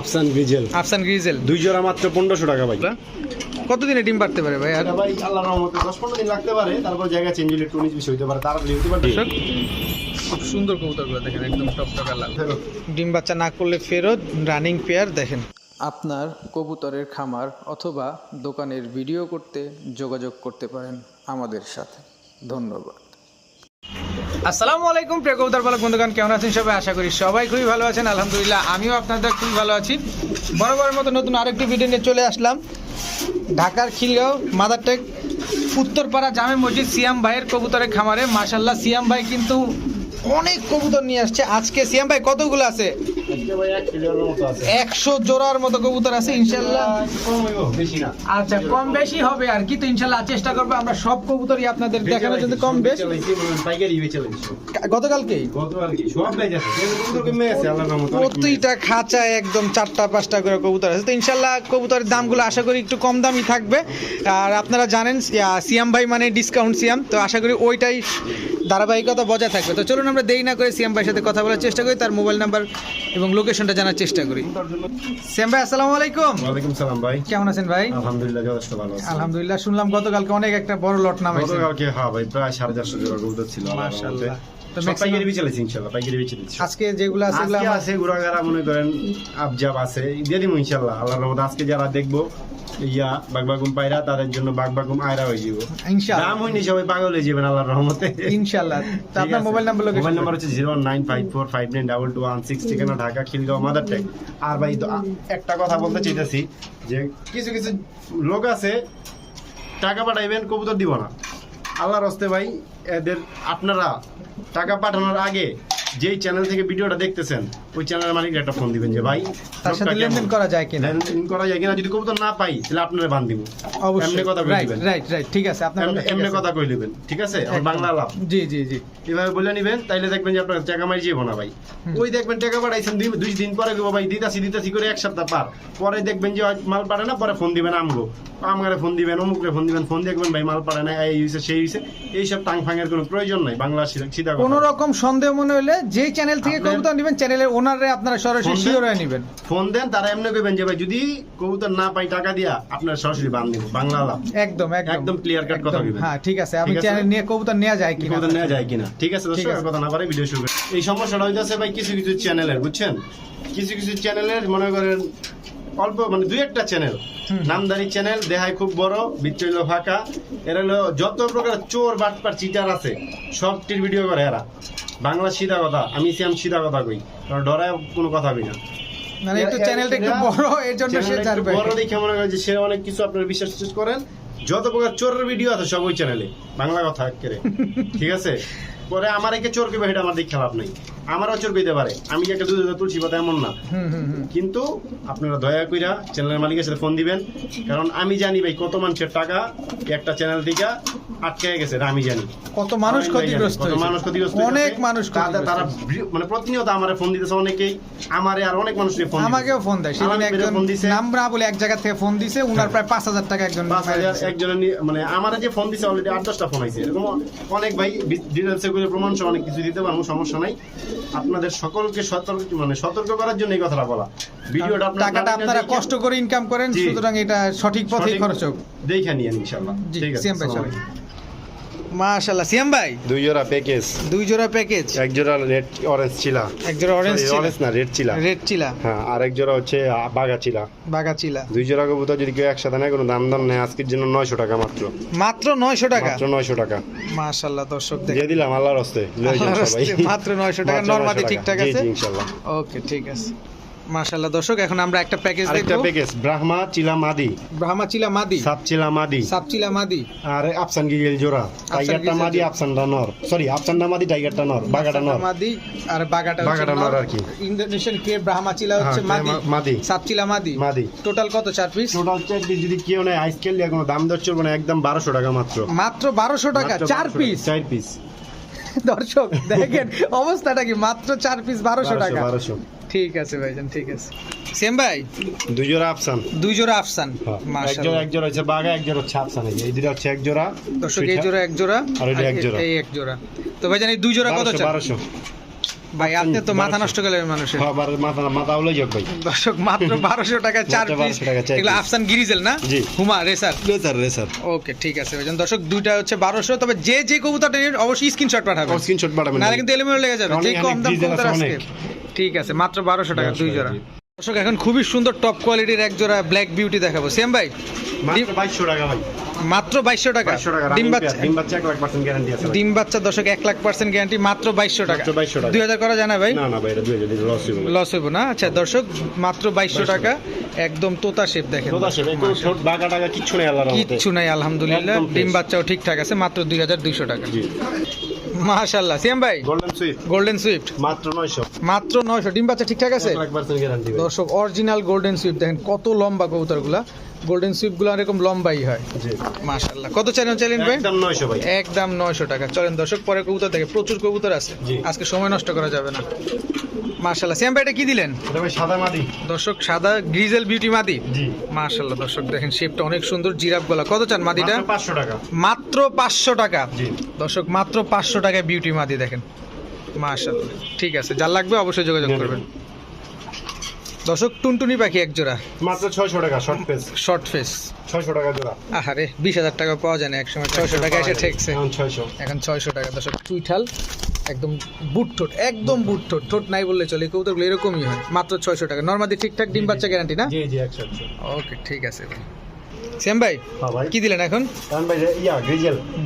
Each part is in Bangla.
আফসান গ্রিজেল। আফসান গ্রিজেল। দুই জোড়া মাত্র পনেরোশো টাকা ভাই। কতদিনে ডিম পারতে পারে ভাই আর? ভাই আল্লাহর রহমতে দশ পনেরো দিন লাগতে পারে তারপর জায়গা চেঞ্জ হলে একটু উনিশ বিশ হইতে পারে তাড়াতাড়ি হইতে পারে খুব সুন্দর কবুতরগুলো দেখেন একদম টকটকা লাল। ডিম বাচ্চা না করলে ফেরত রানিং পেয়ার দেখেন। আপনার কবুতরের খামার অথবা দোকানের ভিডিও করতে যোগাযোগ করতে পারেন আমাদের সাথে। ধন্যবাদ। আসসালামু আলাইকুম, প্রিয় কবুতর পালক বন্ধুগণ, কেমন আছেন সবাই? আশা করি সবাই খুবই ভালো আছেন। আলহামদুলিল্লাহ, আমিও আপনাদের খুবই ভালো আছি। বরাবরের মতো নতুন আরেকটি ভিডিও নিয়ে চলে আসলাম। ঢাকার খিলগাঁও, মাদারটেক, উত্তরপাড়া জামে মসজিদ, সিয়াম ভাইয়ের কবুতরের খামারে। মাসাল্লাহ সিয়াম ভাই কিন্তু অনেক কবুতর নিয়ে আসছে। আজকে সিয়াম ভাই কতগুলো আছে? একশো জোড়ার মতো কবুতর আছে ইনশাল্লাহ। আচ্ছা কম বেশি হবে আর কি তো ইনশাল্লাহ চেষ্টা করব আমরা সব কবুতরই আপনাদের দেখানোর জন্য কম বেশ। চালাইছি, পাইকারি বেচে লাইছি। গতকালকেই গতকাল কি সব প্রাইস আছে কিন্তু কবুতর কমে আছে আল্লাহর রহমতে অনেক কমে গেছে। প্রতিটা খাঁচায় একদম চারটা পাঁচটা করে কবুতর আছে। তো ইনশাল্লাহ কবুতরের দামগুলো আশা করি একটু কম দামই থাকবে। আর আপনারা জানেন সিয়াম ভাই মানে ডিসকাউন্ট সিয়াম তো আশা করি ওইটাই ধারাবাহিকতা বজায় থাকবে। তো চলুন আমরা দেরি না করে সিএম ভাইয়ের সাথে কথা বলার চেষ্টা করি তার মোবাইল নাম্বার এবং লোকেশনটা জানার চেষ্টা করি। সিএম ভাই আসসালামু আলাইকুম। ওয়ালাইকুম সালাম ভাই। কেমন আছেন ভাই? আলহামদুলিল্লাহ যথেষ্ট ভালো আছি। আলহামদুলিল্লাহ শুনলাম গতকালকে অনেক একটা বড় লট নামাইছে গতকালকে হ্যাঁ ভাই প্রায় সাড়ে চারশো জোড়া কবুতর ছিল মাশাআল্লাহ। তো পাইকারি বেচে লাইছি পাইকারি বেচে দিচ্ছি। আজকে যেগুলো আছে আছে মনে করেন আবজাব আছে দিয়ে দিব আল্লাহর রহমতে। আজকে যারা দেখব ইয়া বাগবাগুম পায়রা তাদের জন্য বাগবাগুম আয়রা হয়ে যাব। ইনশাআল্লাহ সবাই পাগল হয়ে যাবেন আল্লাহর রহমতে। ইনশাআল্লাহ তো আপনার মোবাইল নাম্বার মোবাইল নাম্বার হচ্ছে zero nine five four five nine double two one six ঠিকানা ঢাকা খিলগাঁও মাদার টেক। আর ভাই তো একটা কথা বলতে চাইতেছি যে কিছু কিছু লোক আছে টাকা পাঠাইবেন কবুতর দিব না। আল্লাহর হস্তে ভাই এদের আপনারা টাকা পাঠানোর আগে যেই চ্যানেল থেকে ভিডিওটা দেখতেছেন ওই চ্যানেলের মালিকের একটা ফোন দিবেন যে ভাই তার সাথে লেনদেন করা যায় কিনা? লেনদেন করা যায় কিনা? যদি কবুতর না পাই তাহলে আপনারা বান দিব। এমনি কথা কই দিবেন। রাইট রাইট ঠিক আছে আপনার এমনি- কথা কই দিবেন ঠিক আছে? আমার একদম। বাংলা লাভ। জি জি জি। এভাবে বলে নিবেন তাইলে দেখবেন যে আপনার টাকা মারি যাব না ভাই। ওই দেখবেন টাকা পাঠাইছেন দুই দুই দিন পরে গো ভাই দিতাছি দিতাছি করে এক সপ্তাহ পার। পরে দেখবেন যে মাল পাঠায় না পরে ফোন দিবেন আমগো। আমগারে ফোন দিবেন অমুকরে ফোন দিবেন ফোন দেখবেন ভাই মাল পাঠায় না এই হইছে সেই হইছে। এইসব টাং ফাঙের কোনো প্রয়োজন নাই বাংলা সিধা-। কোন রকম সন্দেহ মনে হলে যে চ্যানেল থেকে কবুতর নেবেন চ্যানেলের ওনারে আপনারা সরাসরি। শিওর নেবেন। ফোন দেন তারা এমনি কইবেন যে ভাই যদি কবুতর না পাই টাকা দিয়া আপনার সরাসরি বান দিব। বাংলা লাভ। একদম একদম। একদম clear cut কথা বলবেন। হ্যাঁ ঠিক আছে। আমি চ্যানেল নিয়ে কবুতর নেওয়া যায় কিনা? কবুতর নেওয়া যায় কিনা? ঠিক আছে দর্শক কথা না পারে ভিডিও শুরু করি। এই সমস্যাটা হইতাছে ভাই কিছু কিছু চ্যানেলের বুঝছেন? কিছু কিছু চ্যানেলের মনে করেন অল্প মানে দুই একটা চ্যানেল নামদারি চ্যানেল দেখায় খুব বড় বিচ্ছ হইল ফাঁকা। এরা হলো যত প্রকার চোর বাটপার চিটার আছে সবটির ভিডিও করে এরা। বাংলা সিধা কথা আমি সিয়াম সিধা কথা কই। কারণ ডরায় কোনো কথা কই না। মানে একটু চ্যানেলটা একটু বড় এর জন্য সে জানবে। বড় দেখে মনে হয় যে সে অনেক কিছু আপনারা বিশ্বাস টিশ্বাস করেন। যত প্রকার চোরের ভিডিও আছে সব ওই চ্যানেলে বাংলা কথা একেবারে। ঠিক আছে? পরে আমার একে চোর কেবে এটা আমার দেখে লাভ নাই। আমারও চোর কইতে পারে। আমি যে একটা দুধ তুলসী পাতা এমন না। কিন্তু আপনারা দয়া কইরা চ্যানেলের মালিকের সাথে ফোন দিবেন। কারণ আমি জানি ভাই কত মানুষের টাকা একটা চ্যানেল থেকে আটকে গেছে আমি জানি। কত মানুষ ক্ষতিগ্রস্ত কত মানুষ ক্ষতিগ্রস্ত অনেক মানুষ তাদের- তারা মানে প্রতিনিয়ত আমারে ফোন দিতেছে অনেকেই। আমারে আর অনেক মানুষকে ফোন আমাকেও ফোন দেয়। সেদিন একজন ফোন দিছে। নাম না বলে এক জায়গা থেকে ফোন দিছে। উনার প্রায় পাঁচ হাজার টাকা একজন একজনের মানে আমার যে ফোন দিছে অলরেডি আট দশটা ফোন আছে এরকম অনেক ভাই ডিটেলস করে প্রমাণ সহ অনেক কিছু দিতে পারব সমস্যা নাই। আপনাদের সকলকে সতর্ক মানে সতর্ক করার জন্য এই কথাটা বলা। ভিডিওটা আপনারা টাকাটা আপনারা কষ্ট করে ইনকাম করেন সুতরাং এটা সঠিক পথে খরচ হোক। দেখে নিয়েন ইনশাআল্লাহ। ঠিক আছে সিয়াম ভাই, আসসালামু চলেন। আলাইকুম। মাশাআল্লাহ। সিয়াম ভাই? দুই জোড়া প্যাকেজ দুই জোড়া প্যাকেজ এক জোড়া রেড অরেঞ্জ চিলা এক জোড়া অরেঞ্জ চিলা অরেঞ্জ না রেড চিলা রেড চিলা হ্যাঁ আর এক জোড়া হচ্ছে বাঘা চিলা বাগা চিলা দুই জোড়া কবুতর যদি কেউ একসাথে নেয় কোনো দাম দাম নেয় আজকের জন্য নয়শো টাকা মাত্র। মাত্র নয়শো টাকা? মাত্র নয়শো টাকা। মাশাআল্লাহ দর্শক দেখ। দিয়ে দিলাম আল্লাহর হস্তে। লয়ে যান সবাই। মাত্র 900 টাকা, 900 ঠিকঠাক আছে? ইনশাআল্লাহ। ওকে ঠিক আছে। মাশাআল্লাহ দর্শক এখন আমরা একটা প্যাকেজ দেখব। প্যাকেজ ব্রাহ্মা চিলা মাদি। ব্রাহ্মা চিলা মাদি। সাপ চিলা মাদি। সাপ চিলা মাদি। আর আফসান গিগেল জোড়া। টাইগারটা মাদি জোড়া। আফসানটা নর। সরি আফসানটা মাদি টাইগারটা নর। বাগাটা নর। মাদি আর বাগাটা বাগাটা নর। আর কি। ইন্দোনেশিয়ান কে ব্রাহ্মা চিলা হচ্ছে হ্যাঁ, মাদি। মাদি। সাপ চিলা মাদি। মাদি। টোটাল কত চার পিস টোটাল চেক যদি কেউ নেয় আইসকেল দিয়ে কোনো দাম দর চলবে না একদম বারোশো টাকা মাত্র। মাত্র বারোশো টাকা চার পিস চার পিস দর্শক দেখেন অবস্থাটা কি? মাত্র চার পিস বারোশো টাকা। বারোশো। ঠিক আছে ভাইজান ঠিক আছে। সেম ভাই? দুই জোড়া আফসান দুই জোড়া আফসান হ্যাঁ, এক জোড়া এক জোড়া হচ্ছে বাঘা এক জোড়া হচ্ছে আফসান এই দুটো হচ্ছে এক জোড়া দর্শক এই জোড়া এক জোড়া। আর এই এক জোড়া। এই এক জোড়া। তো ভাইজান এই দুই জোড়া কত চান? বারোশো। ভাই আপনি তো মাথা নষ্ট করলেন মানুষের। হ্যাঁ মাথা মাথা হলো যোগ ভাই। দর্শক মাত্র বারোশো টাকা চার পিস 1200 টাকা চার এগুলো আফসান গিরিজেল না? জি। Huma racer? Racer racer. Okay ঠিক আছে ভাইজান। দর্শক দুইটা হচ্ছে বারোশো। তবে যে যে কবুতরটা নিন, অবশ্যই স্ক্রিনশট পাঠাবেন। স্ক্রিনশট পাঠাবেন নাহলে কিন্তু এলিমেন্ট লেগে যাবে। যে কম দাম কবুতর আছে ঠিক আছে মাত্র বারোশো টাকা দুই জোড়া। দর্শক এখন খুবই সুন্দর টপ কোয়ালিটির এক জোড়া ব্ল্যাক বিউটি দেখাবো। সেম ভাই বাইশশো টাকা ভাই। মাত্র বাইশশো টাকা? ডিম বাচ্চা? ডিম বাচ্চা এক লাখ পার্সেন্ট গ্যারান্টি আছে ডিম বাচ্চা দর্শক এক লাখ পার্সেন্ট গ্যারান্টি মাত্র বাইশশো টাকা। মাত্র 2200 টাকা। দুই হাজার করা যায় না ভাই? না না লস হইব না। লস হইব না? আচ্ছা দর্শক মাত্র বাইশশো টাকা একদম তোতা শেপ দেখেন। কিচ্ছু নাই আলহামদুলিল্লাহ। ডিম বাচ্চাও ঠিকঠাক আছে মাত্র দুই হাজার দুইশো টাকা। জি সিএম ভাই? গোল্ডেন সুইফট গোল্ডেন সুইফট মাত্র নয়শো। মাত্র নয়শো। ডিম বাচ্চা ঠিকঠাক আছে? এক লাখ পার্সেন্ট গ্যারান্টি ভাই। দর্শক অরিজিনাল গোল্ডেন সুইফট দেখেন কত লম্বা কবুতরগুলা। গোল্ডেন সুইফটগুলো এরকম লম্বাই হয়। জি। মাশাল্লাহ কত চ্যানেল চ্যালেঞ্জ ভাই? একদম নয়শো ভাই। একদম নয়শো টাকা। চলেন দর্শক পরে কবুতর দেখে। প্রচুর কবুতর আছে। আজকে সময় নষ্ট করা যাবে না। মাশাল্লাহ সিয়াম ভাই এটা কি দিলেন? এটা ভাই সাদা মাদি। দর্শক সাদা গ্রিজেল বিউটি মাদি? জি। মাশাল্লাহ দর্শক দেখেন শেপটা অনেক সুন্দর জিরাফ গলা। কত চান মাদিটা? পাঁচশো টাকা। মাত্র পাঁচশো টাকা। জি। দর্শক মাত্র পাঁচশো টাকায় বিউটি মাদি দেখেন। মাশাল্লাহ ঠিক আছে যার লাগবে অবশ্যই যোগাযোগ করবেন। দর্শক টুনটুনি পাখি এক জোড়া মাত্র ছয়শো টাকা শর্ট ফেস শর্ট ফেস ছয়শো টাকা জোড়া। আহারে বিশ হাজার টাকা পাওয়া যায় না একসময় ছয়শো টাকা এসে ঠেকছে। এখন ছয়শো। এখন ছয়শো টাকা। দর্শক চুইঠাল একদম বুট ঠোঁট একদম বুট ঠোঁট। ঠোঁট নাই বললে চলে কবুতরগুলো এরকমই হয়। মাত্র ছয়শো টাকা। নর্মালি ঠিকঠাক ডিম বাচ্চা গ্যারান্টি না? জি জি একশো ওকে ঠিক আছে ভাই সেম ভাই। হ্যাঁ কি দিলেন এখন?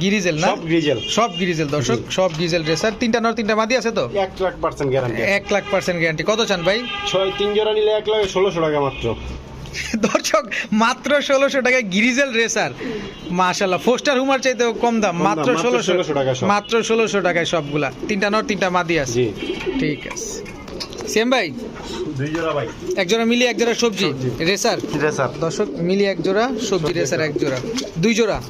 গ্রিজেল। না? সব গ্রিজেল। সব গিরিজেল দর্শক সব গিরিজেল রেসার। তিনটা নর তিনটা মাদি আছে তো? এক লাখ পার্সেন্ট গ্যারান্টি এক লাখ পার্সেন্ট গ্যারান্টি কত চান ভাই? ছয় তিন জোড়া নিলে এক লাখ ষোলোশো টাকা মাত্র। দর্শক মাত্র ষোলোশো টাকায় গিরিজেল রেসার। মাশাল্লাহ ফোস্টার হুমার চাইতেও কম দাম। মাত্র মাত্র ষোলোশো টাকা মাত্র ষোলোশো টাকায় সবগুলা। তিনটা নর তিনটা মাদি আছে। ঠিক আছে। সেম ভাই? এক জোড়া মিলি এক জোড়া সবজি। রেসার? রেসার। দর্শক মিলি এক জোড়া সবজি রেসার এক জোড়া। দুই জোড়া?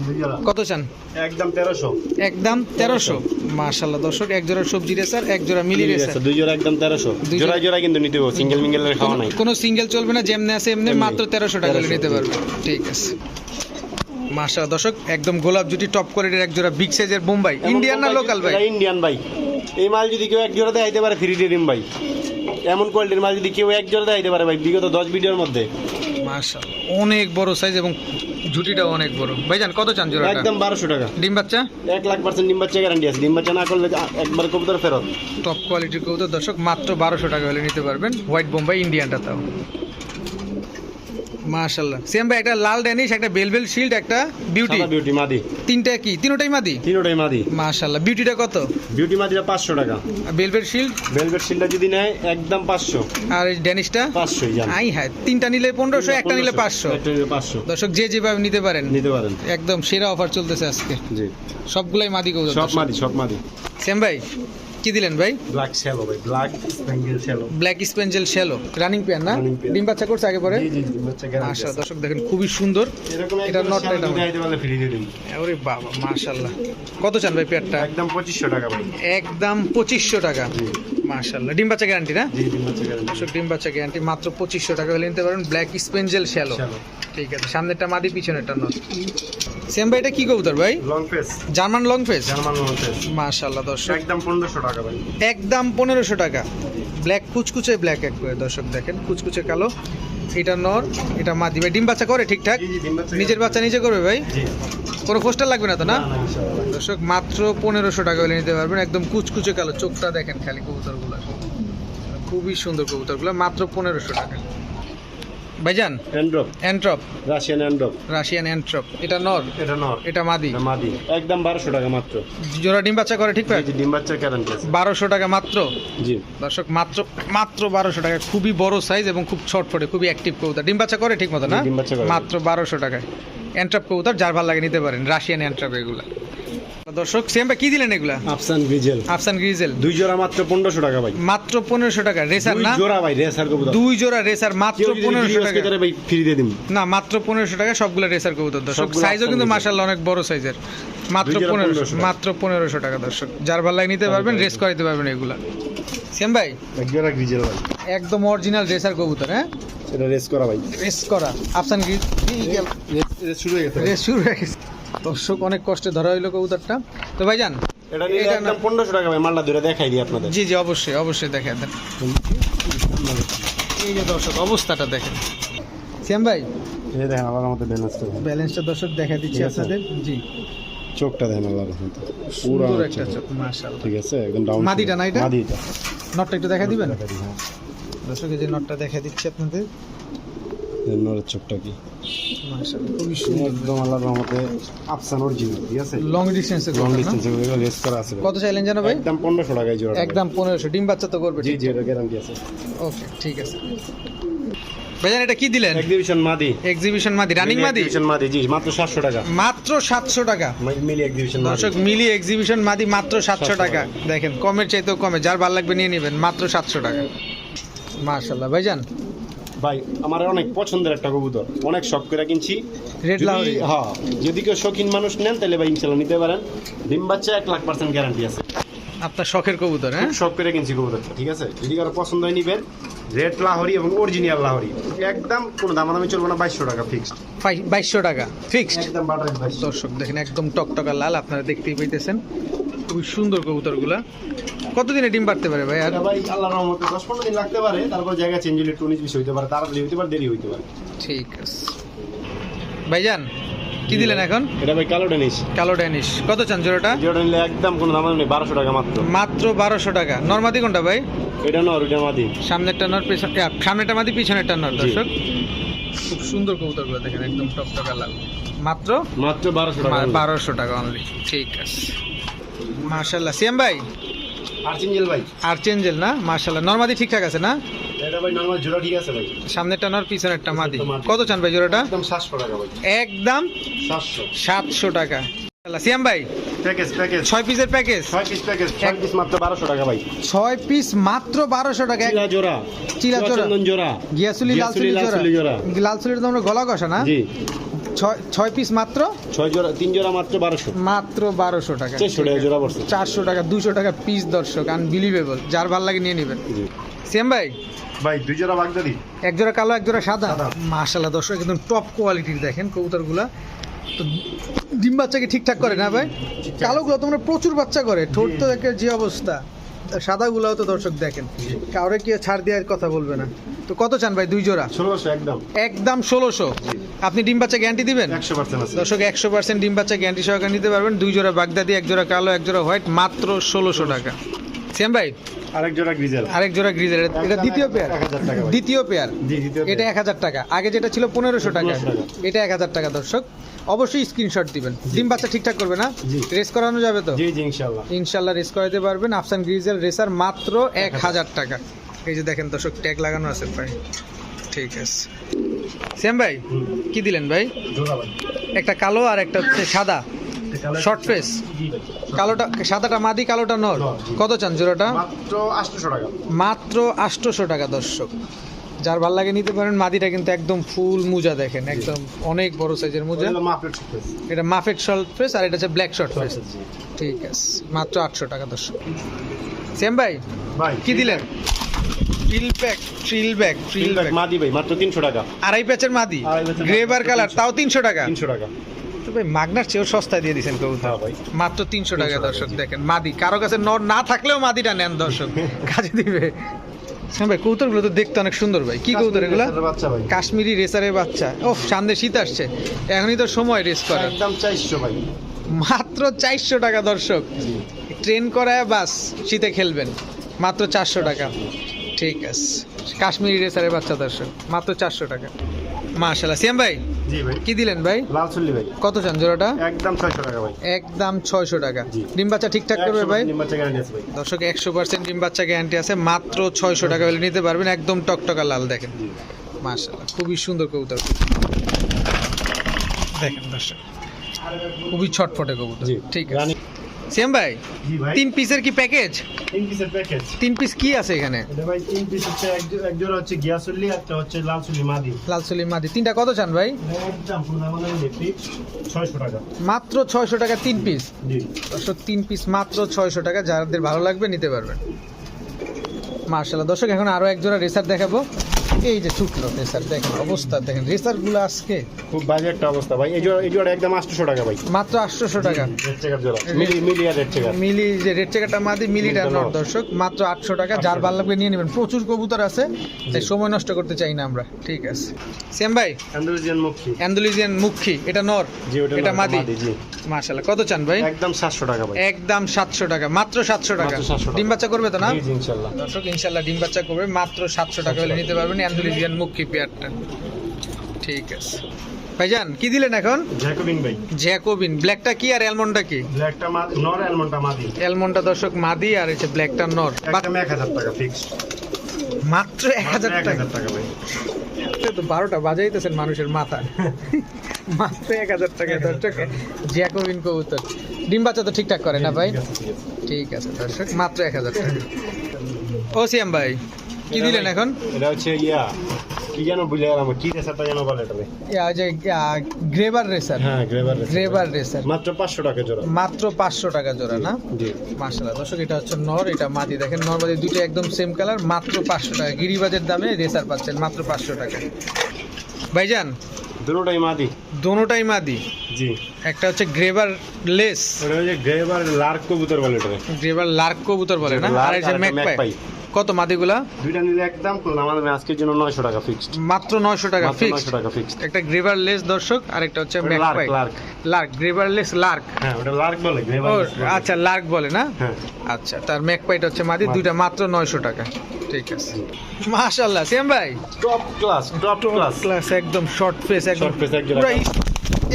কত চান? একদম তেরোশো। একদম তেরোশো? মাশাল্লাহ দর্শক এক জোড়া সবজি রেসার এক জোড়া মিলি রেসার। দুই জোড়া একদম তেরোশো। জোড়া জোড়া- কিন্তু নিতে হবে সিঙ্গেল মিঙ্গেল খাওয়া নাই। কোনো সিঙ্গেল চলবে না যেমনি আছে এমনি। মাত্র তেরোশো টাকা হলে 1300 নিতে পারবে। ঠিক আছে। মাশা দর্শক একদম গোলাপ জুটি টপ কোয়ালিটির এক জোড়া বিগ সাইজের বোম্বাই। ইন্ডিয়ান না লোকাল ভাই? ইন্ডিয়ান ভাই। এই মাল যদি কেউ এক জোড়া আইতে পারে ফ্রি দিন ভাই। এমন কোয়ালিটির মাল যদি কেউ এক জোড়া দেখাইতে পারে ভাই বিগত দশ ভিডিওর মধ্যে। অনেক বড় সাইজ এবং ঝুটিটাও অনেক বড়। ভাই ভাইজান কত চান জোড়া একদম বারোশো টাকা। ডিম বাচ্চা? এক লাখ পার্সেন্ট ডিম বাচ্চা গ্যারান্টি আছে। ডিম বাচ্চা না করলে একবার কবুতর ফেরত। টপ কোয়ালিটির কবুতর। দর্শক মাত্র বারোশো টাকা হলে নিতে পারবেন। হোয়াইট বোম্বাই ইন্ডিয়ানটা তাও। মাশাল্লাহ সেম ভাই একটা লাল ড্যানিশ একটা বেলবেল শিল্ড একটা বিউটি বিউটি মাদি। তিনটা কি? তিনোটাই মাদি? তিনোটাই মাদি। মাশাল্লাহ বিউটিটা কত? বিউটি মাদিটা পাঁচশো টাকা। বেলবেল শিল্ড? ভেলভেট শিলটা যদি নেয় একদম পাঁচশো। আর এই ড্যানিশটা? পাঁচশোই জান। আই হ্যাঁ তিনটা নিলে পনেরোশো একটা নিলে পাঁচশো। একটা নিলে পাঁচশো। দর্শক যে যেভাবে নিতে পারেন নিতে পারেন। একদম সেরা অফার চলতেছে আজকে। জি। সবগুলাই মাদি কবুতর সব মাদি সব মাদি। সেম ভাই কি দিলেন ভাই? ব্ল্যাক শ্যালো ভাই black spangle shallow black spangle shallow running pair না? ডিম বাচ্চা করছে আগে পরে? মাশা দর্শক দেখেন খুবই সুন্দর। এটা শ্যালো এটা ওরে বাবা মাশাল্লাহ কত চান ভাই পেয়ারটা একদম পঁচিশশো টাকা ভাই। একদম পঁচিশশো টাকা। জি। মাশাল্লাহ ডিম বাচ্চা গ্যারান্টি না? জি জি বাচ্চা গ্যারান্টি ডিম বাচ্চা গ্যারান্টি মাত্র পঁচিশশো টাকা হলে নিতে পারেন ব্ল্যাক স্পেঞ্জেল শ্যালো ঠিক আছে সামনেরটা মাদি পিছনেরটা নয় সেম ভাই এটা কি কবুতর ভাই? Long face German long face German long face মাশাল্লাহ দর্শক। একদম পনেরোশো টাকা ভাই। একদম পনেরোশো টাকা। ব্ল্যাক কুচকুচে ব্ল্যাক এক করে দর্শক দেখেন কুচকুচে কালো। এটা নর এটা মাদি ভাই। ডিম বাচ্চা করে ঠিকঠাক? নিজের বাচ্চা নিজে করবে ভাই? কোনো পোস্টার লাগবে না তো না? দর্শক মাত্র পনেরোশো টাকা হলে নিতে পারবেন। একদম কুচকুচে কালো চোখটা দেখেন খালি কবুতরগুলো। খুবই সুন্দর কবুতরগুলো মাত্র পনেরোশো টাকা। ভাইজান? অ্যান্ড্রপ রাশিয়ান অ্যান্ড্রপ রাশিয়ান এটা নর? এটা নর। এটা মাদি? মাদি। একদম বারোশো টাকা মাত্র। জোড়া ডিম বাচ্চা করে ঠিক জি ডিম বাচ্চা গ্যারান্টি আছে। বারোশো টাকা মাত্র? জি। দর্শক মাত্র মাত্র বারোশো টাকা। খুবই বড় সাইজ এবং খুব ছটফটে খুবই অ্যাক্টিভ কবুতর। ডিম বাচ্চা করে ঠিক মতো না? মাত্র বারোশো টাকায়। অ্যান্ট্রাপ কবুতর যার ভালো লাগে নিতে পারেন। রাশিয়ান অ্যান্ট্রাপ এগুলা। দর্শক সেম কি দিলেন এগুলা? আফসান গ্রিজেল। আফসান গ্রিজেল। দুই জোড়া মাত্র পনেরোশো টাকা ভাই। মাত্র পনেরোশো টাকা রেসার দুই না? জোড়া ভাই রেসার কবুতর। দুই জোড়া রেসার মাত্র কেউ যদি পনেরোশো ভিডিও টাকা। ভাই ফ্রি দিয়ে দিন। না মাত্র পনেরোশো টাকা সবগুলো রেসার কবুতর। দর্শক সাইজও কিন্তু আফসান অনেক বড় সাইজের মাত্র পনেরোশো 1500 মাত্র পনেরোশো টাকা দর্শক। যার ভালো লাগে নিতে পারবেন রেস করাইতে পারবেন এগুলা। সেম ভাই? এক জোড়া গ্রিজেল ভাই। একদম অরিজিনাল রেসার কবুতর হ্যাঁ? এটা রেস করা ভাই। রেস করা। আফসান গ্রিজ রেস শুরু হয়ে গেছে। রেস শুরু হয়ে গেছে। দর্শক অনেক কষ্টে ধরা হইল কবুতরটা। তো ভাইজান এটা একদম টাকা মালটা ধরে দেখাই দিই আপনাদের। জি জি অবশ্যই অবশ্যই দেখেন দেন। এই যে দর্শক অবস্থাটা দেখেন। শ্যাম ভাই এই দেখেন আল্লাহর মতো ব্যালেন্সটা ব্যালেন্সটা দর্শক দেখা দিচ্ছি আপনাদের। জি। চোখটা দেখেন আল্লাহর মতো সুন্দর পুরো একটা চোখ মাশাআল্লাহ। ঠিক আছে একদম ডাউন মাদিটা না এটা? মাদিটা। নটটা একটু দেখা দিবেন? হ্যাঁ। দর্শক এই যে নটটা দেখা দিচ্ছি আপনাদের। নরের চোখটা কি? মাশাআল্লাহ। খুবই সুন্দর। একদম আল্লাহর রহমতে আফসান অরিজিনাল ঠিক আছে? লং ডিস্টেন্সে লং ডিস্টেন্স রেস করা আছে। কত চাইলেন জানো ভাই? একদম পনেরোশো টাকায় জোড়া একদম পনেরোশো। ডিম বাচ্চা তো করবে জি জি এটা গ্যারান্টি আছে। ওকে ঠিক আছে। ভাইজান এটা কি দিলেন? এক্সিবিশন মাদি। এক্সিবিশন মাদি রানিং মাদি? এক্সিবিশন মাদি জি মাত্র সাতশো টাকা। মাত্র সাতশো টাকা। মিলি এক্সিবিশন দর্শক মিলি এক্সিবিশন মাদি মাত্র সাতশো 700 টাকা। দেখেন কমের চাইতেও কমে। যার ভালো লাগবে নিয়ে নেবেন মাত্র সাতশো টাকা। মাশাল্লাহ ভাইজান ভাই আমার অনেক পছন্দের একটা কবুতর। অনেক শখ করে কিনছি। রেড যদি- লাহোরি হ্যাঁ যদি কেউ শখিন মানুষ নেন তাহলে ভাই ইনশাল্লাহ নিতে পারেন। ডিম বাচ্চা এক লাখ পার্সেন্ট গ্যারান্টি আছে। আপনার শখের কবুতর হ্যাঁ? শখ করে কিনছি কবুতরটা ঠিক আছে? যদি কারও পছন্দ হয় নিবেন রেড লাহরি এবং অরিজিনাল লাহরি একদম কোনো দামাদামি চলবে না বাইশশো টাকা ফিক্সড বাইশশো টাকা ফিক্সড একদম দর্শক দেখেন একদম টকটকা লাল আপনারা দেখতেই পাইতেছেন। খুবই সুন্দর কবুতরগুলা। কতদিনে ডিম পারতে পারে ভাই? আর এটা ভাই আল্লাহর রহমতে দশ পনেরো দিন লাগতে পারে তারপর জায়গা চেঞ্জ হলে একটু উনিশ বিশ হইতে পারে তাড়াতাড়ি হইতে পারে দেরি হইতে পারে। ঠিক আছে। ভাইজান কি দিলেন এখন? এটা ভাই কালো ডেনিস কালো ড্যানিশ কত চান জোড়াটা? যেটা নিলে একদম কোনো দাম নেই বারোশো টাকা মাত্র। মাত্র বারোশো টাকা। নর্মাদি কোনটা ভাই? এটা নর ওইটা মাদি। সামনেরটা নর পেছন সামনেরটা মাদি পিছনেরটা নর দর্শক। খুব সুন্দর কবুতরগুলো দেখেন একদম টকটকা লাল। মাত্র? মাত্র বারোশো টাকা। বারোশো টাকা অনলি ঠিক আছে। মার্শাল্লাহ সিএম ভাই? আর চিঞ্জেল ভাই। আর চেঞ্জেল না? মার্শাল্লাহ নর্মাদি ঠিকঠাক আছে না? এটা ভাই নর্মাল জোড়া ঠিক আছে ভাই। সামনেরটা নর পিছনেরটা মাদি। মাদি। কত চান ভাই জোড়াটা? একদম সাতশো টাকা ভাই। একদম সাতশো। সাতশো টাকা। সিএম ভাই প্যাকেজ প্যাকেজ। ছয় পিসের প্যাকেজ? পিস প্যাকেজ ছয় পিস মাত্র টাকা ভাই। ছয় পিস মাত্র বারোশো টাকা। চিলা জোড়া। চিলা জোড়া। চন্দন জোড়া। গিয়াসুলি লালসুলি জোড়া। লালসুলির তো আমরা গলা কষা না? জি। ছয় ছয় পিস মাত্র? ছয় জোড়া তিন জোড়া মাত্র বারোশো। মাত্র বারোশো টাকা। চারশো টাকা জোড়া পড়ছে। চারশো টাকা দুশো টাকা পিস দর্শক আনবিলিভেবল যার ভালো লাগে নিয়ে নেবেন। সেম ভাই? ভাই দুই জোড়া বাগদাদি। এক জোড়া কালো এক জোড়া সাদা? সাদা। মাশাল্লাহ দর্শক একদম টপ কোয়ালিটির দেখেন কবুতরগুলা। তো ডিম বাচ্চাকে ঠিকঠাক করে না ভাই? কালোগুলো তোমরা প্রচুর বাচ্চা করে ঠোঁট তো একে যে অবস্থা। সাদাগুলাও তো দর্শক দেখেন। কাউরে কি ছাড় দেওয়ার কথা বলবে না। তো কত চান ভাই দুই জোড়া? ষোলোশো একদম। একদম ষোলোশো? আপনি ডিম বাচ্চা গ্যারান্টি দিবেন? একশো পার্সেন্ট দর্শক একশো পার্সেন্ট ডিম বাচ্চা গ্যারান্টি সহকারে নিতে পারবেন। দুই জোড়া বাগদাদি এক জোড়া কালো এক জোড়া হোয়াইট মাত্র ষোলোশো টাকা। সেম ভাই? আরেক জোড়া গ্রিজেল আরেক জোড়া গ্রিজের এটা দ্বিতীয় পেয়ার টাকা দ্বিতীয় পেয়ার এটা এক হাজার টাকা। আগে যেটা ছিল পনেরোশো টাকা। এটা এক হাজার টাকা দর্শক। অবশ্যই স্ক্রিনশট দিবেন। ডিম বাচ্চা ঠিকঠাক করবে না? রেস করানো যাবে তো? জি জি ইনশাল্লাহ ইনশাল্লাহ রেস করাতে পারবেন। আফসান গ্রিজেল রেসার মাত্র এক হাজার। টাকা। এই যে দেখেন দর্শক ট্যাগ লাগানো আছে ভাই। ঠিক আছে। সেম ভাই। কি দিলেন ভাই? জোড়া একটা কালো আর একটা হচ্ছে সাদা। শর্ট ফেস কালোটা সাদাটা মাদি কালোটা নর? নর। কত চান জোড়াটা? মাত্র আটশোশো টাকা। মাত্র আটশোশো টাকা দর্শক। যার ভালো লাগে নিতে পারেন মাদিটা কিন্তু একদম ফুল মুজা দেখেন একদম অনেক বড় সাইজের মুজা। এটা মাফেট শর্ট ফেস আর এটা হচ্ছে ব্ল্যাক শর্ট ফেস ঠিক আছে মাত্র আটশো টাকা দর্শক। সেম ভাই ভাই কি দিলেন? ট্রিল ব্যাগ ট্রিল ব্যাগ ট্রিল ব্যাগ মাদি ভাই মাত্র তিনশো টাকা। আড়াই প্যাচের মাদি আড়াই গ্রে বার কালার তাও তিনশো টাকা। তিনশো টাকা। তো ভাই মাগনার চেয়েও সস্তায় দিয়ে দিয়েছেন কবুতর। হ্যাঁ মাত্র তিনশো টাকা 300 টাকা, দর্শক দেখেন মাদি। কারও কাছে নর না থাকলেও মাদিটা নেন দর্শক। কাজে দিবে। হ্যাঁ ভাই কবুতরগুলো তো দেখতে অনেক সুন্দর ভাই। কি কবুতর এগুলা? কাশ্মীরি রেসারের বাচ্চা। ও সামনে শীত আসছে। এখনই তো সময় রেস করার। একদম চারশো ভাই। মাত্র চারশো টাকা দর্শক। ট্রেন করায় বাস শীতে খেলবেন। মাত্র চারশো টাকা। ঠিক আছে। কাশ্মীরি রেসারের বাচ্চা দর্শক। মাত্র চারশো টাকা। মাশাল্লাহ সিয়াম ভাই জি ভাই। কি দিলেন ভাই? লাল চল্লি ভাই। কত চান জোড়াটা? একদম ছয়শো টাকা ভাই। একদম ছয়শো টাকা। ডিম বাচ্চা ঠিকঠাক করবে ভাই? ডিম বাচ্চা গ্যারান্টি আছে ভাই। দর্শক একশো পার্সেন্ট ডিম বাচ্চা গ্যারান্টি আছে। মাত্র ছয়শো টাকা হলে নিতে পারবেন। একদম টকটকা লাল দেখেন। জি। খুবই সুন্দর কবুতর। দেখেন দর্শক খুবই ছটফটে কবুতর। ঠিক আছে। সেম ভাই তিন পিসের কি প্যাকেজ তিন পিসের প্যাকেজ তিন পিস কি আছে এখানে? এটা ভাই তিন পিস হচ্ছে এক জোড়া হচ্ছে গিয়াসুল্লি একটা হচ্ছে লাল চুলি মাদি। লাল সলিম মাদি। তিনটা কত চান ভাই? একদম পুরো দেখি টাকা। মাত্র ছয়শো টাকা তিন পিস জি। তিন পিস মাত্র ছয়শো টাকা। যাদের ভালো লাগবে নিতে পারবেন। মার্শাল্লাহ দর্শক এখন আরও এক জোড়া রেসার দেখাবো। এই যে ছুটলো রেসার দেখেন অবস্থা দেখেন রেসারগুলো আজকে খুব বাজে একটা অবস্থা ভাই। এই জোড়া এই জোড়া একদম আটশোশো টাকা ভাই। মাত্র আটশোশো টাকা। মিলি মিলি আর রেড চেকার মিলি যে রেড চেকারটা মাদি মিলিটার নট। দর্শক মাত্র আটশো টাকা। যার ভালো লাগবে নিয়ে নেবেন। প্রচুর কবুতর আছে তাই সময় নষ্ট করতে চাই না আমরা। ঠিক আছে। সেম ভাই? অ্যান্ডালুজিয়ান অ্যান্ডালুজিয়ান মুখী। এটা নর। এটা মাদি। জি। মাশাল্লাহ কত চান ভাই? একদম সাতশো টাকা ভাই। একদম সাতশো টাকা। মাত্র সাতশো টাকা। 700 টাকা। ডিম বাচ্চা করবে তো না? ইনশাল্লাহ। দর্শক ইনশাল্লাহ ডিম বাচ্চা করবে। মাত্র সাতশো টাকা হলে নিতে পারবেন। অ্যান্ডালুজিয়ান মুখী পেয়ারটা? ঠিক আছে। ভাইজান কি দিলেন এখন? জ্যাকোবিন ভাই। জ্যাকোবিন। ব্ল্যাকটা কি আর অ্যালমন্ডটা কি? ব্ল্যাকটা নর অ্যালমন্ডটা মাদি। অ্যালমন্ডটা দর্শক মাদি আর হচ্ছে ব্ল্যাকটা নর। একদম এক হাজার টাকা ফিক্সড মাত্র এক হাজার এক টাকা। ভাই। তো বারোটা বাজাইতেছেন মানুষের মাথা। মাত্র এক হাজার টাকা দর্শক। জ্যাকোবিন কবুতর। ডিম বাচ্চা তো ঠিকঠাক করে না ভাই? ঠিক আছে দর্শক মাত্র এক হাজার টাকা। ও সিয়াম ভাই। কি দিলেন এখন? এটা হচ্ছে ইয়া কি যেন বুঝে গেলাম কি রেসারটা যেন বলে এটা ইয়া, যে গ্রেবার রেসার। হ্যাঁ গ্রেভার গ্রেবার রেসার। মাত্র পাঁচশো টাকা জোড়া। মাত্র পাঁচশো টাকা জোড়া না? জি। মার্শাল্লাহ দর্শক এটা হচ্ছে নর এটা মাদি দেখেন নর মাদি দুটো একদম সেম কালার মাত্র পাঁচশো টাকা। গিরিবাজের দামে রেসার পাচ্ছেন মাত্র পাঁচশো টাকা। ভাইজান? দুটোটাই মাদি দোনোটাই মাদি জি। একটা হচ্ছে গ্রেবার লেস। ওটা হচ্ছে গ্রেভার লার্ক কবুতর বলে এটা গ্রেবার লার্ক কবুতর বলে না? আর ম্যাকপাই। ম্যাকপাই। কত মাদিগুলা? দুইটা নিলে একদম আমাদের আজকের জন্য নয়শো টাকা ফিক্সড মাত্র নয়শো টাকা ফিক্স নয়শো টাকা ফিক্সড একটা গ্রেবার লেস দর্শক আর একটা হচ্ছে ম্যাকপাই লার্ক, লার্ক। গ্রেবার লেস লার্ক হ্যাঁ ওটা লার্ক বলে গ্রেভার আচ্ছা লার্ক বলে না? হ্যাঁ। আচ্ছা তার ম্যাকপাইটা হচ্ছে মাদি। দুইটা মাত্র নয়শো টাকা। ঠিক আছে। মাশাল্লাহ সেম ভাই? Top class top class class একদম শর্ট ফেস একদম Short face, এক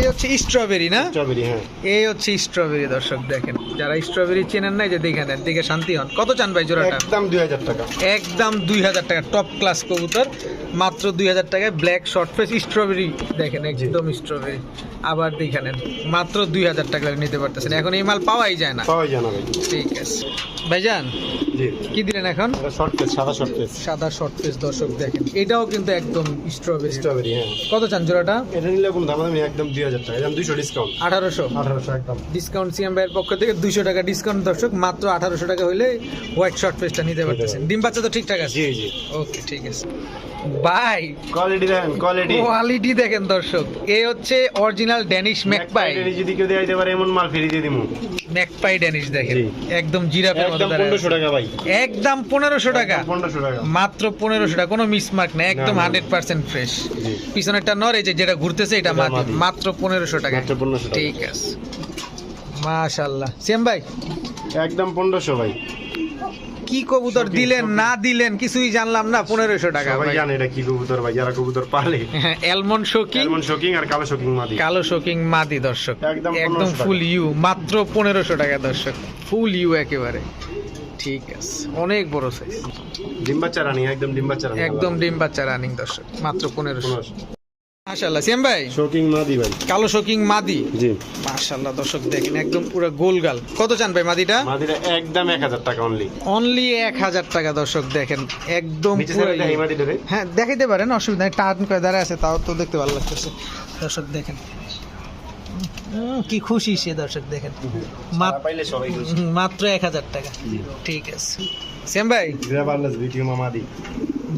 হচ্ছে স্ট্রবেরি না? স্ট্রবেরি হ্যাঁ। এই হচ্ছে স্ট্রবেরি দর্শক দেখেন। যারা স্ট্রবেরি চেনেন নাই যে দেখে নেন দেখে শান্তি হন। কত চান ভাই জোড়াটা? একদম দুই হাজার টাকা। একদম দুই হাজার টাকা টপ ক্লাস কবুতর। মাত্র দুই হাজার টাকায় ব্ল্যাক শর্ট ফেস স্ট্রবেরি দেখেন একদম স্ট্রবেরি আবার দেখে নেন মাত্র দুই হাজার টাকা নিতে পারতেছেন। এখন এই মাল পাওয়াই যায় না। পাওয়া যায় না ভাই। ঠিক আছে। ভাইজান কি দিলেন এখন? শর্ট পেস সাদা শর্ট পেস সাদা শর্ট দর্শক দেখেন। এটাও কিন্তু একদম স্ট্রবেরি স্ট্রবেরি হ্যাঁ। কত চান জোড়াটা? এটা নিলে কোনো দাম দামি একদম দুই হাজার টাকা একদম দুইশো ডিসকাউন্ট আঠারোশো। আঠারোশো একদম। ডিসকাউন্ট সিএম ভাইয়ের পক্ষ থেকে দুইশো টাকা ডিসকাউন্ট দর্শক মাত্র আঠারোশো টাকা হলে হোয়াইট শর্ট ফেসটা নিতে পারতেছেন। ডিম বাচ্চা তো ঠিকঠাক আছে? জি জি। ওকে ঠিক আছে। বাই। কোয়ালিটি দেখেন কোয়ালিটি কোয়ালিটি দেখেন দর্শক। এই হচ্ছে অরিজিনাল ড্যানিশ ম্যাকপাই যদি কেউ দিয়ে দিতে পারে এমন মাল দিয়ে দিমু। ম্যাকপাই ড্যানিশ দেখেন। একদম জিরাফের মতো একদম দাঁড়ায় পনেরোশো আছে। টাকা ভাই। একদম পনেরোশো টাকা। পনেরোশো টাকা। মাত্র পনেরোশো টাকা। কোনো মিসমার্ক না একদম না, না। হান্ড্রেড পার্সেন্ট ফ্রেশ জি। পিছনেরটা নর এই যে যেটা ঘুরতেছে এটা মাত্র মাদি। মাত্র পনেরোশো টাকা। মাত্র পনেরোশো টাকা। ঠিক আছে। মাশাল্লাহ সিএম ভাই? একদম পনেরোশো ভাই। কি কবুতর দিলেন না দিলেন কিছুই জানলাম না পনেরোশো টাকা ভাই। জানে এটা কি কবুতর ভাই যারা কবুতর পালে। অ্যালমন্ড শোকিং এমন শোকিং আর কালো শোকিং মাদি। কালো শোকিং মাদি দর্শক। একদম একদম 1500 ফুল ইউ মাত্র পনেরোশো টাকা দর্শক। ফুল ইউ একেবারে। ঠিক আছে অনেক বড় সাইজ ডিম বাচ্চা রানি একদম ডিম বাচ্চা রানি। একদম ডিম বাচ্চা রানিং দর্শক মাত্র পনেরোশো। সিএম ভাই? শোকিং মাদি ভাই। কালো শোকিং মাদি? জি। দর্শক দেখেন একদম পুরো গোলগাল। কত চান ভাই মাদিটা? মাদিটা একদম এক হাজার টাকা অনলি অনলি এক হাজার টাকা দর্শক দেখেন একদম পুরো হ্যাঁ দেখাইতে পারেন অসুবিধা নেই টান করে দাঁড়ায় আছে তাও তো দেখতে ভালো লাগতেছে। দর্শক দেখেন। কি খুশি সে দর্শক দেখেন। সবাই মাত্র এক হাজার টাকা। ঠিক আছে। সেম ভাই? Video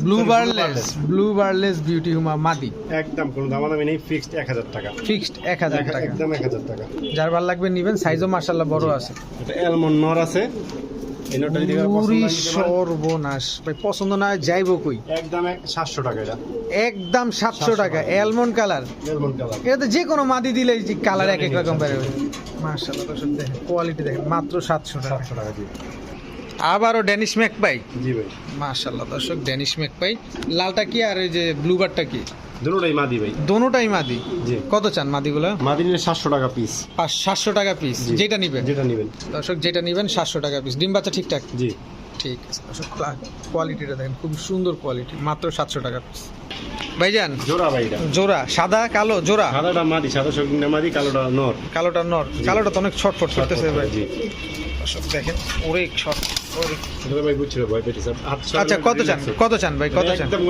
blue barless blue barless beauty হুমা মাদি একদম কোনো দামাদামি নেই ফিক্সড এক হাজার টাকা। ফিক্সড এক হাজার টাকা। একদম এক হাজার টাকা। যার ভালো লাগবে নিবেন সাইজও মার্শাল্লাহ বড় আছে। এটা অ্যালমন্ড নর আছে। সর্বনাশ। ভাই পছন্দ না যাইবো কই? একদম সাতশো টাকা এটা। একদম সাতশো টাকা। অ্যালমন্ড কালার এটাতে যে কোনো মাদি দিলে কালার এক এক রকম বেরোবে মার্শাল্লাহ কোয়ালিটি দেখেন মাত্র সাতশো টাকা। সাতশো টাকা জি আবারও ড্যানিশ পাই জি ভাই। মার্শাল্লাহ দর্শক ড্যানিশ পাই লালটা কি আর এই যে ব্লুবারটা কি? দুটোটাই মাদি ভাই। দোনোটাই মাদি? জি। কত চান মাদিগুলো? মাদি নিলে সাতশো টাকা পিস পাঁচ সাতশো টাকা পিস। যেটা নিবেন? যেটা নেবেন। দর্শক যেটা নিবেন সাতশো টাকা পিস ডিম বাচ্চা ঠিকঠাক? জি। ঠিক আছে দর্শক কোয়ালিটিটা দেখেন খুব সুন্দর কোয়ালিটি মাত্র সাতশো টাকা পিস ভাইজান? জোড়া ভাই এটা। জোড়া সাদা কালো জোড়া? সাদাটা মাদি সাদা শৌখিনটা মাদি কালোটা নর। কালোটা নর। কালোটা তো অনেক ছটফট করতেছে ভাই। জি। দর্শক দেখেন ওরে ছট ওরে এটা ভাই বুঝছিল ভয় পেয়েছি। আচ্ছা কত চান? কত চান ভাই? কত চান? একদম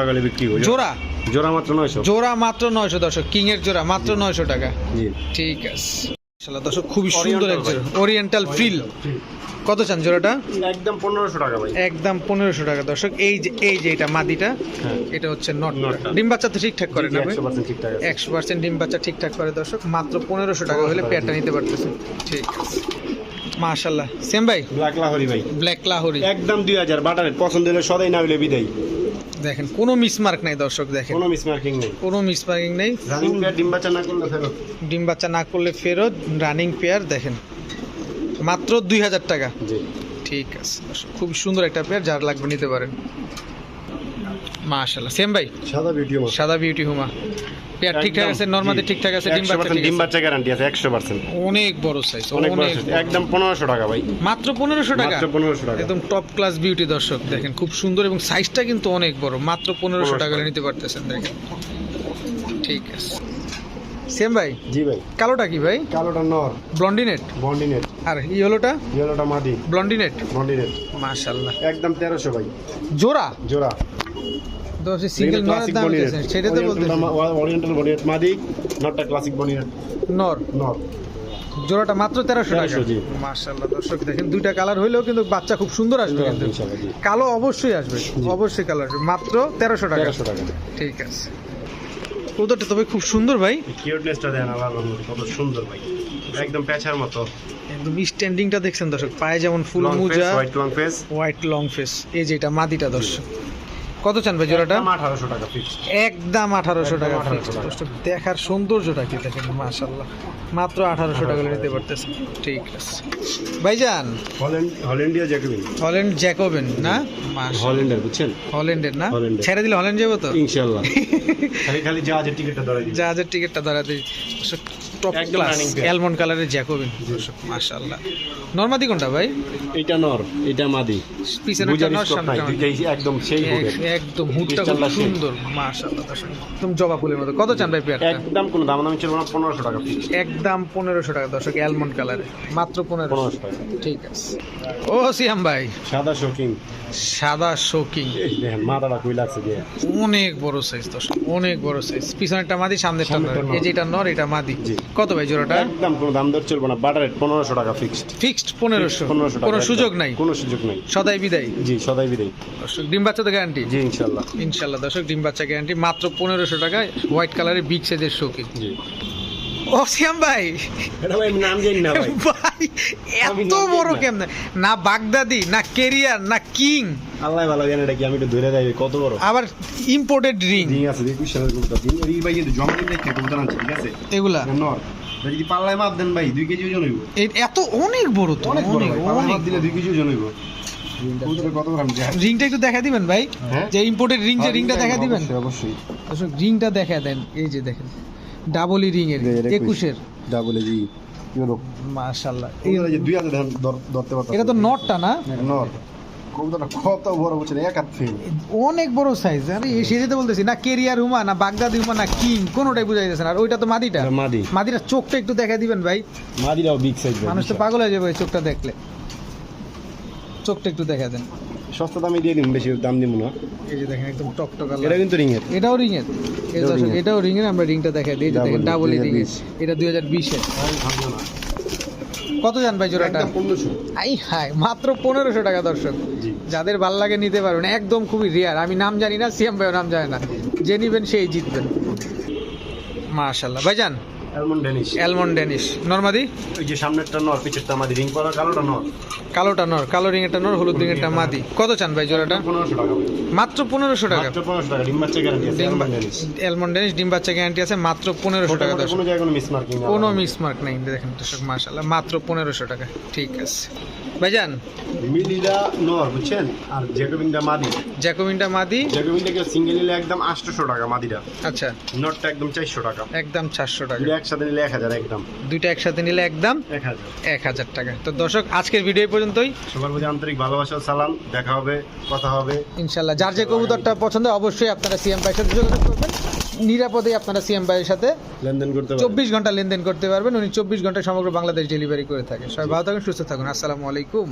টাকা বিক্রি জোড়া? জোড়া মাত্র জোড়া মাত্র নয়শো দর্শক। কিং এর জোড়া মাত্র নয়শো টাকা। জি। ঠিক আছে। মাশাআল্লাহ দর্শক খুবই সুন্দর ওরিয়েন্টাল কত চান জোড়াটা? একদম পনেরোশো টাকা ভাই। একদম টাকা দর্শক। এই যে এই যে এটা মাদিটা হ্যাঁ। এটা হচ্ছে নট নটটা। ডিম বাচ্চা তো ঠিকঠাক করে না ঠিকঠাক ডিম বাচ্চা ঠিকঠাক করে দর্শক। মাত্র পনেরোশো টাকা হলে পেয়ারটা নিতে পারতেছেন। ঠিক আছে। মাশাল্লাহ সেম ভাই? ব্ল্যাক লাহোরি ভাই। ব্ল্যাক লাহোরি একদম দুই হাজার বাটারের পছন্দ হলে সদাই না হলে বিদায়। দেখেন কোনো মিসমার্ক নাই দর্শক দেখেন। কোনো মিসমার্কিং নেই। কোনো মিসমার্কিং নেই। রানিং পেয়ার ডিম বাচ্চা না করলে ফেরত। ডিম বাচ্চা না করলে ফেরত রানিং পেয়ার দেখেন। মাত্র দুই হাজার টাকা। জি। ঠিক আছে খুব সুন্দর একটা পেয়ার যার লাগবে নিতে পারেন। মাশাল্লাহ সেম ভাই? সাদা ভিডিও সাদা বিউটি হুমা। পেয়ার ঠিকঠাক আছে নর্মাদি ঠিকঠাক আছে ডিম বাচ্চা ডিম বাচ্চা গ্যারান্টি আছে একশো পার্সেন্ট। অনেক বড় সাইজ অনেক বড় একদম পনেরোশো টাকা ভাই। মাত্র পনেরোশো টাকা? মাত্র পনেরোশো টাকা। একদম টপ ক্লাস বিউটি দর্শক দেখেন খুব সুন্দর এবং সাইজটা কিন্তু অনেক বড় মাত্র পনেরোশো 1500 টাকা হলে নিতে পারতেছেন দেখেন। ঠিক আছে। সেম ভাই? জি ভাই। কালোটা কি ভাই? কালোটা নর। ব্লন্ডিনেট বন্ডিনেট আর ইয়েলোটা ইয়েলোটা মাদি। ব্লন্ডিনেট বন্ডিনেট মাশাল্লাহ একদম তেরোশো ভাই। জোড়া? জোড়া। তো সিঙ্গেল নরের দাম দিয়েছেন সেটা তো ওরিয়েন্টাল মাদি নটটা ক্লাসিক বন্ডিনেট নর নর জোড়াটা মাত্র তেরোশো টাকা। 1300 জি। মাশাল্লাহ দর্শক দেখেন দুইটা কালার হইলেও কিন্তু বাচ্চা খুব সুন্দর আসবে কিন্তু। কালো অবশ্যই আসবে অবশ্যই কালার আসবে। মাত্র তেরোশো টাকা। ঠিক আছে। তবে খুব সুন্দর ভাই। কিউটনেসটা দেন আল্লাহর রহমতে কত সুন্দর ভাই। একদম প্যাচার মতো। একদম স্ট্যান্ডিংটা দেখছেন দর্শক পায়ে যেমন ফুল মুজা white long face white long face এই যে এটা মাদিটা দর্শক। কত চান ভাই জোড়াটা? আঠারোশো টাকা একদম আঠারোশো টাকা 1800 টাকা। দর্শক, দেখার সৌন্দর্যটা কি দেখেন মাশাল্লাহ মাত্র আঠারোশো টাকা নিতে পারতেছে ঠিক আছে। ভাইজান? Holland Hollandia Jacobin. Holland Jacobin না? মাশাআল্লাহ। হল্যান্ডার বুঝছেন? হল্যান্ডের না? ছেড়ে দিলে হল্যান্ড যাব তো? ইনশাআল্লাহ। খালি খালি জাহাজের টিকিটটা ধরে দিই জাহাজের টিকিটটা ধরাতে টপ ক্লাস অ্যালমন্ড কালারের জ্যাকোবিন মাশাআল্লাহ। নরমাদি কোনটা ভাই? এটা নর এটা মাদি। পিছনে বুঝার নর সামনে একদম সেই একদম হুডটা খুব সুন্দর মাশাআল্লাহ একদম জবা ফুলের মতো। কত চান ভাই পেয়ারটা? একদম কোনো দাম দামি ছিল না পনেরোশো টাকা একদম পনেরোশো টাকা দর্শক অ্যালমন্ড কালারে মাত্র পনেরো পনেরোশো টাকা। ঠিক আছে। ও সিয়াম ভাই। সাদা শৌকিং সাদা শোকিং দেখেন মাথাটা কই লাগছে অনেক বড় সাইজ দর্শক অনেক বড় সাইজ পিছনেরটা মাদি সামনেরটা নর। এই যেটা নর এটা মাদি। জি। কত ভাই জোড়াটা? একদম কোনো দাম দর চলবে না। বাটার রেট পনেরোশো টাকা ফিক্সড ফিক্সড পনেরোশো। পনেরোশো কোনো সুযোগ নাই? কোনো সুযোগ নাই। সদাই বিদায়? জি সদাই বিদায়। ডিম বাচ্চা তো গ্যারান্টি জি ইনশাল্লাহ। ইনশাল্লাহ দর্শক ডিম বাচ্চা গ্যারান্টি মাত্র পনেরোশো টাকায় হোয়াইট কালারের বিগ সাইজের শোকে জি। ও সিয়াম ভাই। নাম জানি না ভাই। ভাই এত বড় কেমনে? না বাগদাদি না কেরিয়ার না কিং। আল্লাহ ভালো জানে এটা কি আমি একটু ধরে যাই কত বড়? আবার ইম্পোর্টেড রিং দিন আছে দেখুন এই ভাই কিন্তু জমা দিন দেখতে কবুতর আনছে ঠিক আছে? এগুলা? নর। যদি পাল্লায় মাপ দেন ভাই দুই কেজি ওজন হইব। এত অনেক বড় তো অনেক বড় অনেক দিলে দুই কেজি ওজন হইব। রিংটা একটু দেখা দিবেন ভাই? হ্যাঁ? যে ইম্পোর্টেড রিং যে রিংটা দেখা দিবেন? অবশ্যই রিংটা দেখা দেন এই যে দেখেন। ডাবল রিং এর একুশের। ডাবল জি ইউরো মাশাআল্লাহ। এই দুই হাতে ধর- ধর- ধরতে পারতাম। এটা তো নটটা না? নর কত বড় বুঝছেন এক হাত অনেক বড় সাইজ আরে সেটাতে বলতেছি না কেরিয়ার হুমা না বাগদাদি হুমা না কিং কোনোটাই বুঝাই যাচ্ছে না। আর ওইটা তো মাদিটা? মাদি। মাদিটা চোখটা একটু দেখা দিবেন ভাই। মাদিরাও বিগ সাইজ মানুষ তো পাগল হয়ে যাবে চোখটা দেখলে। চোখটা একটু দেখা দেন। সস্তা দামে দিয়ে দিন বেশি দাম দিব না। এই যে দেখেন একদম টকটক এটা কিন্তু রিং এটাও রিং এর এই এটাও দর্শক এটাও রিং আমরা রিংটা দেখাই দিই দেখেন ডাবল রিং এটা দুই হাজার বিশের কত জান ভাই জোড়াটা? আই হাই মাত্র পনেরোশো টাকা দর্শক। যাদের ভালো লাগে নিতে পারবেন একদম খুবই রেয়ার আমি নাম জানি না সিএম ভাইও নাম জানে না। যে নিবেন সেই জিতবেন। মাশাল্লাহ ভাইজান অ্যালমন্ড ডেনিশ অ্যালমন্ড ডেনিশ নর্মাদি ওই যে সামনেরটা নর পিছেরটা মাদি। রিং করা কালোটা নর। কালোটা নর কালো রিং নর হলুদ রিংয়েরটা মাদি। কত চান ভাই জোড়াটা? পনেরোশো টাকা মাত্র পনেরোশো টাকা। মাত্র পনেরোশো টাকা ডিম বাচ্চা গ্যারান্টি আছে অ্যালমন্ড ডেনিশ ডিম বাচ্চা গ্যারান্টি আছে মাত্র পনেরোশো টাকা কোনো জায়গায় কোনো মিস মার্কিং কোনো মিসমার্ক নেই দেখেন দর্শক মাত্র পনেরোশো টাকা। ঠিক আছে। ভাইজান। মিলিরা নর বুঝছেন? আর জ্যাকোবিনটা মাদি। জ্যাকোবিনটা মাদি? জ্যাকোবিনটা কেউ সিঙ্গেল নিলে একদম আটশোশো টাকা মাদিটা। আচ্ছা। নটটা একদম চারশো টাকা। একদম চারশো টাকা। দুটো একসাথে নিলে এক হাজার একদম। দুইটা একসাথে নিলে একদম এক হাজার। এক হাজার টাকা। তো দর্শক আজকের ভিডিও পর্যন্তই। সবার প্রতি আন্তরিক ভালোবাসা ও সালাম। দেখা হবে কথা হবে। ইনশাল্লাহ। যার যে কবুতরটা পছন্দ অবশ্যই আপনারা সিএম সাথে যোগাযোগ করবেন। নিরাপদে আপনারা সিএম ভাইয়ের সাথে লেনদেন করতে চব্বিশ ঘণ্টা লেনদেন করতে পারবেন। উনি চব্বিশ ঘণ্টা সমগ্র বাংলাদেশ ডেলিভারি করে থাকেন সবাই ভালো থাকুন সুস্থ থাকুন। আসসালামু আলাইকুম।